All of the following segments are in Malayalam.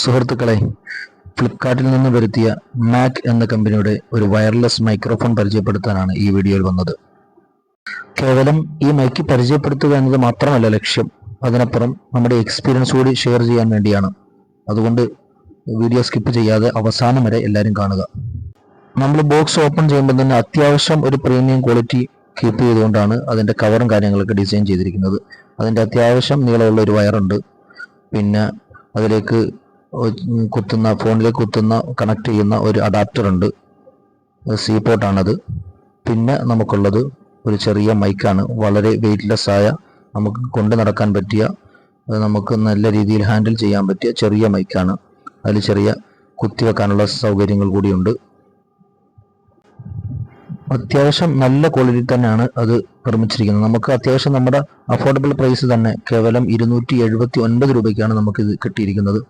സുഹൃത്തുക്കളെ ഫ്ലിപ്കാർട്ടിൽ നിന്ന് വരുത്തിയ മാക് എന്ന കമ്പനിയുടെ ഒരു വയർലെസ് മൈക്രോഫോൺ പരിചയപ്പെടുത്താനാണ് ഈ വീഡിയോയിൽ വന്നത്. കേവലം ഈ മൈക്ക് പരിചയപ്പെടുത്തുക എന്നത് മാത്രമല്ല ലക്ഷ്യം. അതിനപ്പുറം നമ്മുടെ എക്സ്പീരിയൻസ് കൂടി ഷെയർ ചെയ്യാൻ വേണ്ടിയാണ്. അതുകൊണ്ട് വീഡിയോ സ്കിപ്പ് ചെയ്യാതെ അവസാനം വരെ എല്ലാവരും കാണുക. നമ്മൾ ബോക്സ് ഓപ്പൺ ചെയ്യുമ്പോൾ തന്നെ അത്യാവശ്യം ഒരു പ്രീമിയം ക്വാളിറ്റി കീപ്പ് ചെയ്തുകൊണ്ടാണ് അതിന്റെ കവറും കാര്യങ്ങളൊക്കെ ഡിസൈൻ ചെയ്തിരിക്കുന്നത്. അതിന്റെ അത്യാവശ്യം നീളമുള്ള ഒരു വയറുണ്ട്. പിന്നെ അതിലേക്ക് കുത്തുന്ന ഫോണിലേക്ക് കുത്തുന്ന കണക്ട് ചെയ്യുന്ന ഒരു അഡാപ്റ്റർ ഉണ്ട്. സി പോർട്ടാണത് പിന്നെ നമുക്കുള്ളത് ഒരു ചെറിയ മൈക്കാണ് വളരെ വെയിറ്റ്ലെസ് ആയ നമുക്ക് കൊണ്ടു നടക്കാൻ പറ്റിയ നമുക്ക് നല്ല രീതിയിൽ ഹാൻഡിൽ ചെയ്യാൻ പറ്റിയ ചെറിയ മൈക്കാണ് അതിൽ ചെറിയ കുത്തിവെക്കാനുള്ള സൗകര്യങ്ങൾ കൂടിയുണ്ട്. അത്യാവശ്യം നല്ല ക്വാളിറ്റി തന്നെയാണ് അത് നിർമ്മിച്ചിരിക്കുന്നത്. നമുക്ക് അത്യാവശ്യം നമ്മുടെ അഫോർഡബിൾ പ്രൈസ് തന്നെ കേവലം ഇരുന്നൂറ്റി എഴുപത്തി ഒൻപത് രൂപയ്ക്കാണ് നമുക്ക് ഇത് കിട്ടിയിരിക്കുന്നത്.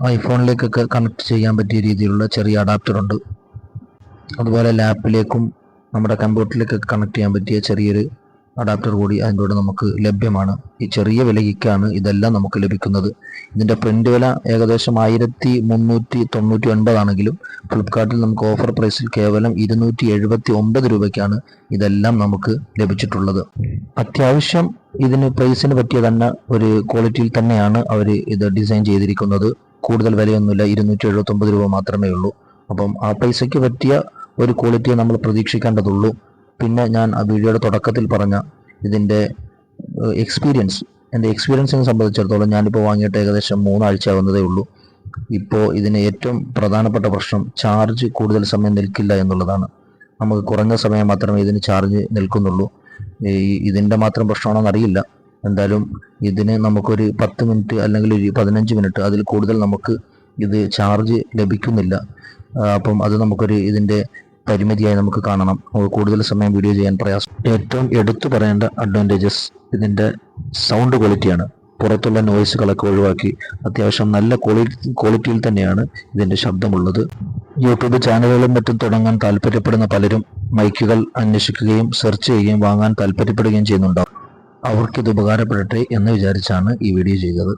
ഐഫോണിലേക്കൊക്കെ കണക്ട് ചെയ്യാൻ പറ്റിയ രീതിയിലുള്ള ചെറിയ അഡാപ്റ്റർ ഉണ്ട്. അതുപോലെ ലാപ്പിലേക്കും നമ്മുടെ കമ്പ്യൂട്ടറിലേക്കൊക്കെ കണക്ട് ചെയ്യാൻ പറ്റിയ ചെറിയൊരു അഡാപ്റ്റർ കൂടി അതിന്റെ കൂടെ നമുക്ക് ലഭ്യമാണ്. ഈ ചെറിയ വിലയ്ക്കാണ് ഇതെല്ലാം നമുക്ക് ലഭിക്കുന്നത്. ഇതിന്റെ പ്രിന്റ് വില ഏകദേശം ആയിരത്തി മുന്നൂറ്റി തൊണ്ണൂറ്റി ഒൻപതാണെങ്കിലും ഫ്ലിപ്കാർട്ടിൽ നമുക്ക് ഓഫർ പ്രൈസിൽ കേവലം ഇരുന്നൂറ്റി എഴുപത്തി ഒമ്പത് രൂപയ്ക്കാണ് ഇതെല്ലാം നമുക്ക് ലഭിച്ചിട്ടുള്ളത്. അത്യാവശ്യം ഇതിന് പ്രൈസിന് പറ്റിയ തന്നെ ഒരു ക്വാളിറ്റിയിൽ തന്നെയാണ് അവർ ഇത് ഡിസൈൻ ചെയ്തിരിക്കുന്നത്. കൂടുതൽ വിലയൊന്നുമില്ല. ഇരുന്നൂറ്റി എഴുപത്തൊമ്പത് രൂപ മാത്രമേ ഉള്ളൂ. അപ്പം ആ പൈസയ്ക്ക് പറ്റിയ ഒരു ക്വാളിറ്റിയെ നമ്മൾ പ്രതീക്ഷിക്കേണ്ടതുള്ളൂ. പിന്നെ ഞാൻ ആ വീഡിയോയുടെ തുടക്കത്തിൽ പറഞ്ഞ ഇതിന്റെ എക്സ്പീരിയൻസ് എന്റെ എക്സ്പീരിയൻസിനെ സംബന്ധിച്ചിടത്തോളം ഞാനിപ്പോൾ വാങ്ങിയിട്ട് ഏകദേശം മൂന്നാഴ്ച ആവുന്നതേ ഉള്ളൂ. ഇപ്പോൾ ഇതിന് ഏറ്റവും പ്രധാനപ്പെട്ട പ്രശ്നം ചാർജ് കൂടുതൽ സമയം നിൽക്കില്ല എന്നുള്ളതാണ്. നമുക്ക് കുറഞ്ഞ സമയം മാത്രമേ ഇതിന് ചാർജ് നിൽക്കുന്നുള്ളൂ. ഈ ഇതിന്റെ മാത്രം പ്രശ്നമാണെന്ന് അറിയില്ല എന്തായാലും ഇതിന് നമുക്കൊരു പത്ത് മിനിറ്റ് അല്ലെങ്കിൽ ഒരു പതിനഞ്ച് മിനിറ്റ് അതിൽ കൂടുതൽ നമുക്ക് ഇത് ചാർജ് ലഭിക്കുന്നില്ല. അപ്പം അത് നമുക്കൊരു ഇതിന്റെ പരിമിതിയായി നമുക്ക് കാണണം. കൂടുതൽ സമയം വീഡിയോ ചെയ്യാൻ പ്രയാസം. ഏറ്റവും എടുത്തു പറയേണ്ട അഡ്വാന്റേജസ് ഇതിന്റെ സൗണ്ട് ക്വാളിറ്റിയാണ് പുറത്തുള്ള നോയ്സുകളൊക്കെ ഒഴിവാക്കി അത്യാവശ്യം നല്ല ക്വാളിറ്റി ക്വാളിറ്റിയിൽ തന്നെയാണ് ഇതിന്റെ ശബ്ദമുള്ളത്. യൂട്യൂബ് ചാനലുകളും മറ്റും തുടങ്ങാൻ താല്പര്യപ്പെടുന്ന പലരും മൈക്കുകൾ അന്വേഷിക്കുകയും സെർച്ച് ചെയ്യുകയും വാങ്ങാൻ താല്പര്യപ്പെടുകയും ചെയ്യുന്നുണ്ടാവും അവർക്കിത് ഉപകാരപ്പെടട്ടെ എന്ന് വിചാരിച്ചാണ് ഈ വീഡിയോ ചെയ്തത്.